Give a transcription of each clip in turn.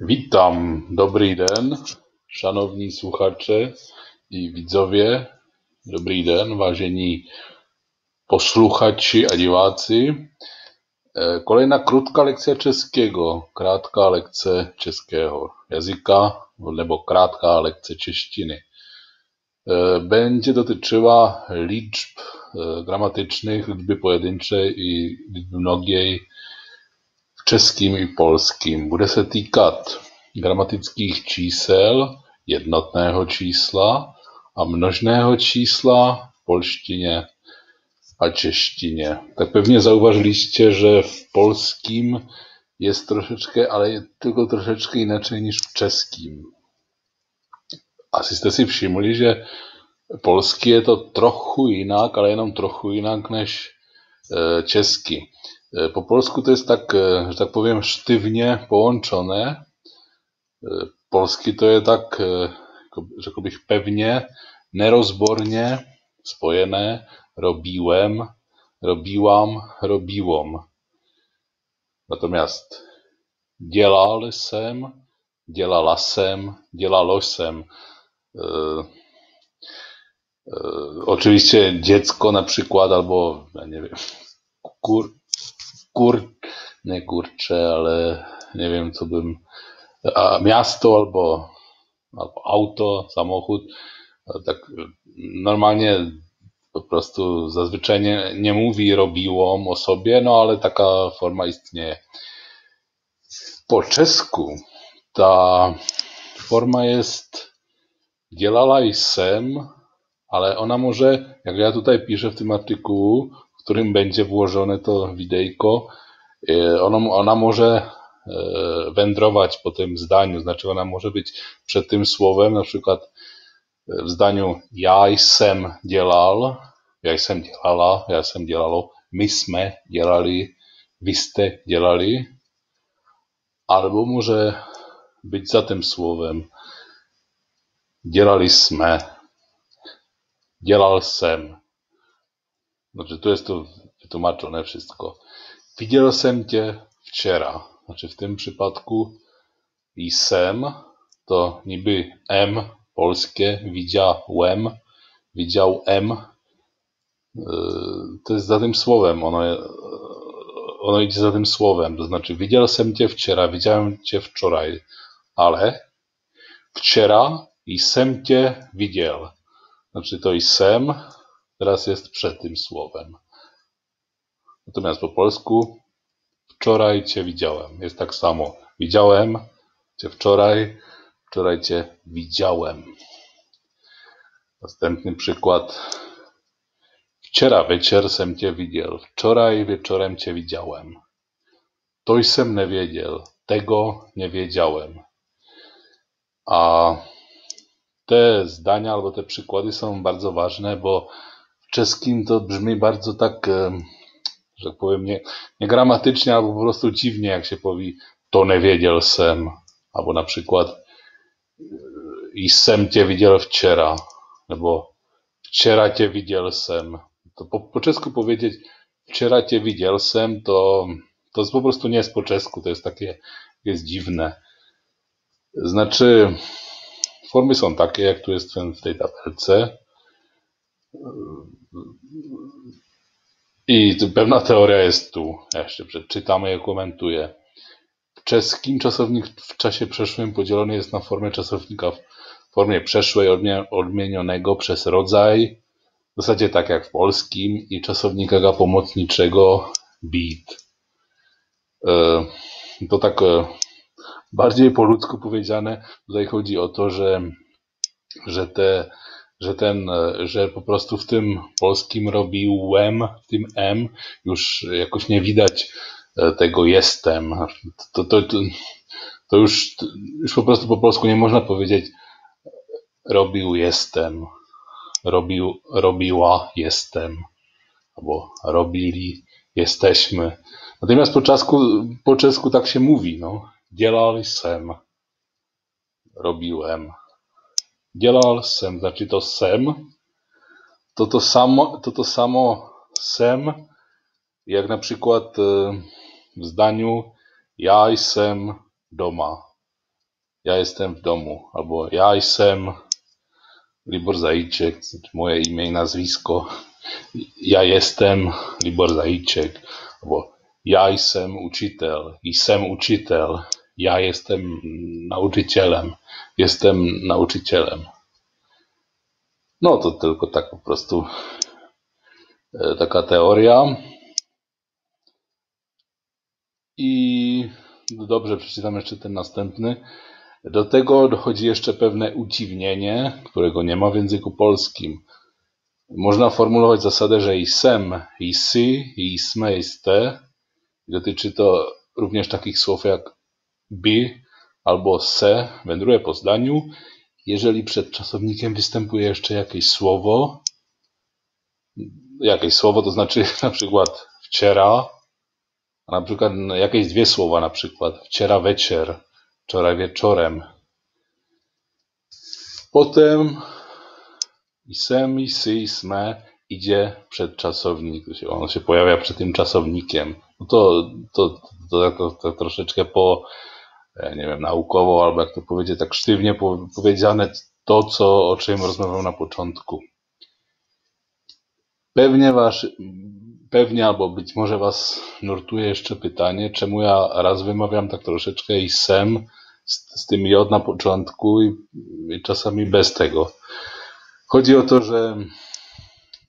Witam, dobry den, szanowni słuchacze i widzowie. Dobrý den, vážení posluchači a diváci. E, Kolejna krótka lekcja czeskiego, krátká lekce českého jazyka nebo krátká lekce češtiny. E, Będzie dotyczyła liczb e, gramatycznych, liczby pojedynczej i liczby mnogiej českým i polským. Bude se týkat gramatických čísel, jednotného čísla a množného čísla v polštině a češtině. Tak pewnie zauważyliście, że w polskim jest troszeczkę, ale tylko troszeczkę inaczej niż w czeskim. Asi jste si všimli, že polský je to trochu jinak, ale jenom trochu jinak než e, česky. E, Po polsku to jest tak, e, że tak powiem, sztywnie połączone. E, Polski to je tak, e, jako- řekl bych pewnie, nerozbornie spojené. Robiłem, robiłam, robiłom. Natomiast dělal jsem, dělala jsem, dělalo jsem. Oczywiście dziecko na przykład, albo ja nie wiem, kur, kur, nie kurcze, ale nie wiem co bym, a miasto albo, albo auto, samochód, tak normalnie po prostu zazwyczaj nie, nie mówi robiłom o sobie, no ale taka forma istnieje. Po czesku ta forma jest dělala jsem, ale ona może, jak ja tutaj piszę w tym artykułu, w którym będzie włożone to widejko, e, ono, ona może e, wędrować po tym zdaniu, znaczy ona może być przed tym słowem, na przykład e, w zdaniu já jsem dělal, já jsem dělala, já jsem dělalo, my jsme dělali, vy jste dělali, albo może być za tym słowem dělali jsme, dělal jsem. Znaczy tu jest to wytłumaczone wszystko. Widział jsem cię wczera. Znaczy w tym przypadku jsem to niby M polskie, widziałem, widział M. Yy, To jest za tym słowem, ono, je- ono idzie za tym słowem, to znaczy widział jsem cię wczera, widziałem cię wczoraj, ale wczera i jsem cię widział. Znaczy to i jsem teraz jest przed tym słowem. Natomiast po polsku wczoraj cię widziałem. Jest tak samo. Widziałem cię wczoraj, wczoraj cię widziałem. Następny przykład. Wczera wieczór jsem cię widział. Wczoraj wieczorem cię widziałem. To jsem nevěděl. Tego nie wiedziałem. A te zdania albo te przykłady są bardzo ważne, bo czeskim to brzmi bardzo tak, em, że tak powiem, nie, nie gramatycznie, albo po prostu dziwnie, jak się powie to nevěděl jsem, albo na przykład i jsem cię widział wczera, albo wczera cię widział jsem. To po, po czesku powiedzieć wczera cię widział jsem, to, to jest po prostu nie jest po czesku, to jest takie, jest dziwne. Znaczy, formy są takie, jak tu jest w tej tabelce. I pewna teoria jest tu. Jeszcze przeczytam i komentuję. Czeskim czasownik w czasie przeszłym podzielony jest na formę czasownika w formie przeszłej odmie- odmienionego przez rodzaj, w zasadzie tak jak w polskim, i czasownika pomocniczego bit. E, To tak e, bardziej po ludzku powiedziane, tutaj chodzi o to, że, że te że ten, e, że po prostu w tym polskim robiłem, w tym M, już jakoś nie widać e, tego jestem. To, to, to, to już, już po prostu po polsku nie można powiedzieć robił jestem, robił, robiła jestem, albo robili jesteśmy. Natomiast po czesku, po czesku tak się mówi, no. Dělal jsem, robiłem. Dělal jsem, znaczy to jsem, to to samo, to to samo jsem, jak na przykład e, w zdaniu ja jsem doma. ja jestem w domu, albo ja jestem Libor Zajczyk, moje imię i nazwisko, ja jestem Libor Zajczyk, albo ja jestem uczytel, jestem uczytel, ja jestem nauczycielem, jestem nauczycielem. No to tylko tak po prostu e, taka teoria. I dobrze, przeczytam jeszcze ten następny. Do tego dochodzi jeszcze pewne udziwnienie, którego nie ma w języku polskim. Można formułować zasadę, że i sem, i si, i sme, i. Dotyczy to również takich słów jak bi albo se, wędruje po zdaniu. Jeżeli przed czasownikiem występuje jeszcze jakieś słowo, jakieś słowo to znaczy na przykład wczera, a na przykład jakieś dwie słowa, na przykład wczera wieczór, wczoraj wieczorem. Potem i sem, i sy, i sme idzie przed czasownik. On się pojawia przed tym czasownikiem. No to, to, to, to, to troszeczkę po, nie wiem, naukowo, albo jak to powiedzieć, tak sztywnie powiedziane to, co, o czym rozmawiam na początku. Pewnie was, pewnie albo być może was nurtuje jeszcze pytanie, czemu ja raz wymawiam tak troszeczkę i sem z, z tym J na początku i, i czasami bez tego. Chodzi o to, że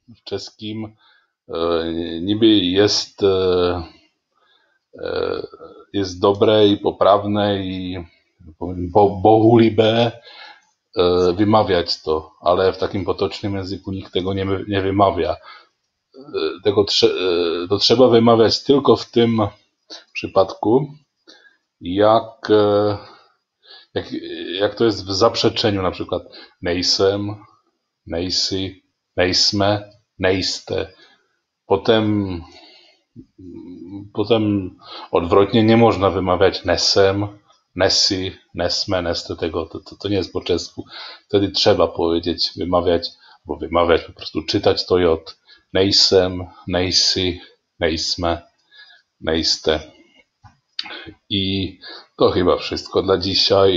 w czeskim e, niby jest, e, e, jest dobre i poprawne i bo, bohulibé e, wymawiać to, ale w takim potocznym języku nikt tego nie, nie wymawia. E, tego trze, e, to trzeba wymawiać tylko w tym przypadku, jak, jak, jak to jest w zaprzeczeniu, na przykład nejsem, nejsi, nejsme, nejste. Potem, potem odwrotnie nie można wymawiać nesem, nesi, nesme, neste tego, to, to, to nie jest po czesku. Wtedy trzeba powiedzieć, wymawiać, albo wymawiać, po prostu czytać to J. Nejsem, nejsi, nejsme, nejste. I to chyba wszystko dla dzisiaj.